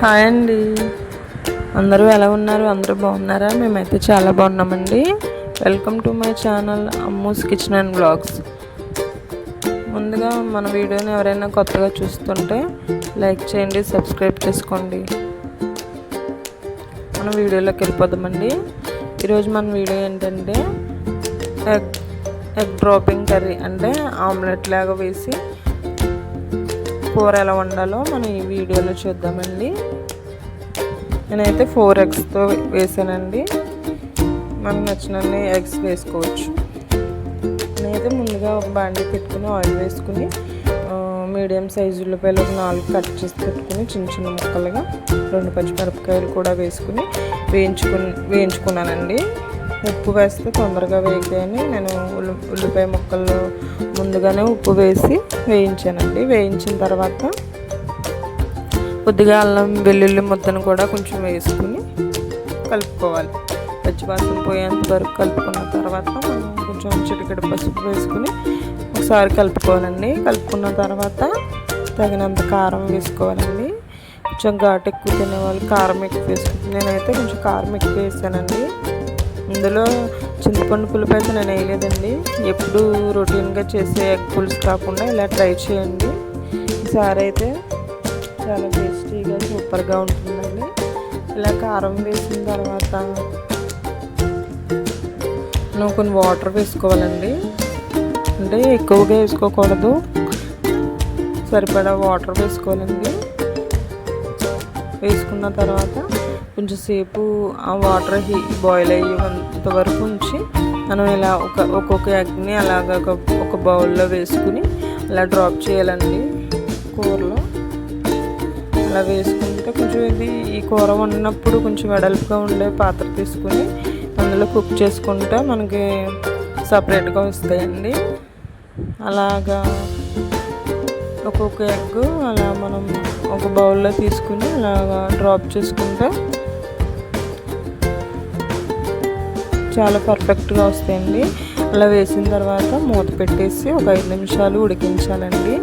Hi అండి. అందరూ ఎలా ఉన్నారు? అందరూ బాగున్నారా? మేమైతే చాలా బాగున్నామండి. Welcome to my channel Ammu's kitchen and blogs ముందుగా మన వీడియోని ఎవరైనా కొత్తగా చూస్తుంటే లైక్ చేయండి సబ్స్క్రైబ్ చేసుకోండి. మన వీడియోలోకి వెళ్ళిపోదామండి. ఈరోజు మన వీడియో ఏంటంటే ఎగ్ ఎగ్ డ్రాపింగ్ కర్రీ అంటే ఆమ్లెట్ లాగా వేసి కూర ఎలా వండాలో మనం ఈ వీడియోలో చూద్దామండి. నేనైతే ఫోర్ ఎగ్స్తో వేసానండి. మనకు నచ్చినన్ని ఎగ్స్ వేసుకోవచ్చు. నేనైతే ముందుగా ఒక బాండీ పెట్టుకుని ఆయిల్ వేసుకుని మీడియం సైజు ఉల్లిపాయలు ఒక నాలుగు కట్ చేసి పెట్టుకుని చిన్న చిన్న ముక్కలుగా రెండు పచ్చిమిరపకాయలు కూడా వేసుకుని వేయించుకుని వేయించుకున్నానండి. ఉప్పు వేస్తే తొందరగా వేయగానే నేను ఉల్లి ఉల్లిపాయ ముక్కలు ముందుగానే ఉప్పు వేసి వేయించానండి. వేయించిన తర్వాత కొద్దిగా అల్లం వెల్లుల్లి ముద్దను కూడా కొంచెం వేసుకుని కలుపుకోవాలి. పచ్చివాసన పోయేంత వరకు కలుపుకున్న తర్వాత మనం కొంచెం చిటికెడు పసుపు వేసుకుని ఒకసారి కలుపుకోవాలండి. కలుపుకున్న తర్వాత తగినంత కారం వేసుకోవాలండి. కొంచెం ఘాటు ఎక్కువ తినేవాళ్ళు కారం ఎక్కువ వేసుకుంటుంది నేనైతే కొంచెం కారం ఎక్కువ వేసానండి. ఇందులో చింతపండు పులుపు అయితే నేను వేయలేదండి. ఎప్పుడు రొటీన్గా చేసే ఎగ్ పులుసు కాకుండా ఇలా ట్రై చేయండి. ఈసారి అయితే చాలా టేస్టీగా సూపర్గా ఉంటుందండి. ఇలా కారం వేసిన తర్వాత నువ్వు కొన్ని వాటర్ వేసుకోవాలండి. అంటే ఎక్కువగా వేసుకోకూడదు. సరిపడా వాటర్ వేసుకోవాలండి. వేసుకున్న తర్వాత కొంచెం సేపు ఆ వాటర్ హీ బాయిల్ అయ్యేంత వరకు ఉంచి మనం ఇలా ఒక ఒక్కొక్క ఎగ్ని అలాగ ఒక బౌల్లో వేసుకుని అలా డ్రాప్ చేయాలండి కూరలో. అలా వేసుకుంటే కొంచెం ఇది ఈ కూర వండినప్పుడు కొంచెం వెడల్పుగా ఉండే పాత్ర తీసుకుని అందులో కుక్ చేసుకుంటే మనకి సపరేట్గా వస్తాయండి. అలాగా ఒక్కొక్క ఎగ్ అలా మనం ఒక బౌల్లో తీసుకుని అలాగా డ్రాప్ చేసుకుంటే చాలా పర్ఫెక్ట్గా వస్తాయండి. అలా వేసిన తర్వాత మూత పెట్టేసి ఒక ఐదు నిమిషాలు ఉడికించాలండి.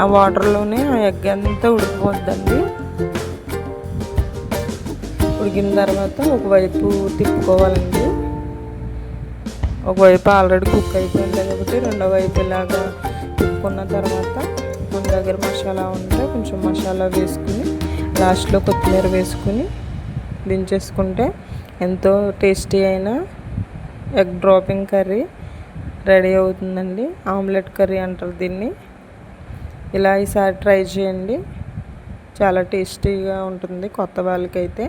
ఆ వాటర్లోనే ఆ ఎగ్ అంతా ఉడికిపోద్దండి. ఉడికిన తర్వాత ఒకవైపు తిప్పుకోవాలండి. ఒకవైపు ఆల్రెడీ కుక్ అయిపోయింది కాబట్టి రెండో వైపు ఇలాగా తిప్పుకున్న తర్వాత మన దగ్గర మసాలా ఉంటే కొంచెం మసాలా వేసుకుని లాస్ట్లో కొత్తిమీర వేసుకుని దించేసుకుంటే ఎంతో టేస్టీ అయిన ఎగ్ డ్రాపింగ్ కర్రీ రెడీ అవుతుందండి. ఆమ్లెట్ కర్రీ అంటారు దీన్ని. ఇలా ఈసారి ట్రై చేయండి. చాలా టేస్టీగా ఉంటుంది కొత్త వాళ్ళకైతే.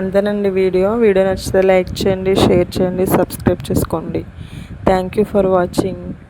అంతేనండి వీడియో. వీడియో నచ్చితే లైక్ చేయండి షేర్ చేయండి సబ్స్క్రైబ్ చేసుకోండి. Thank you for watching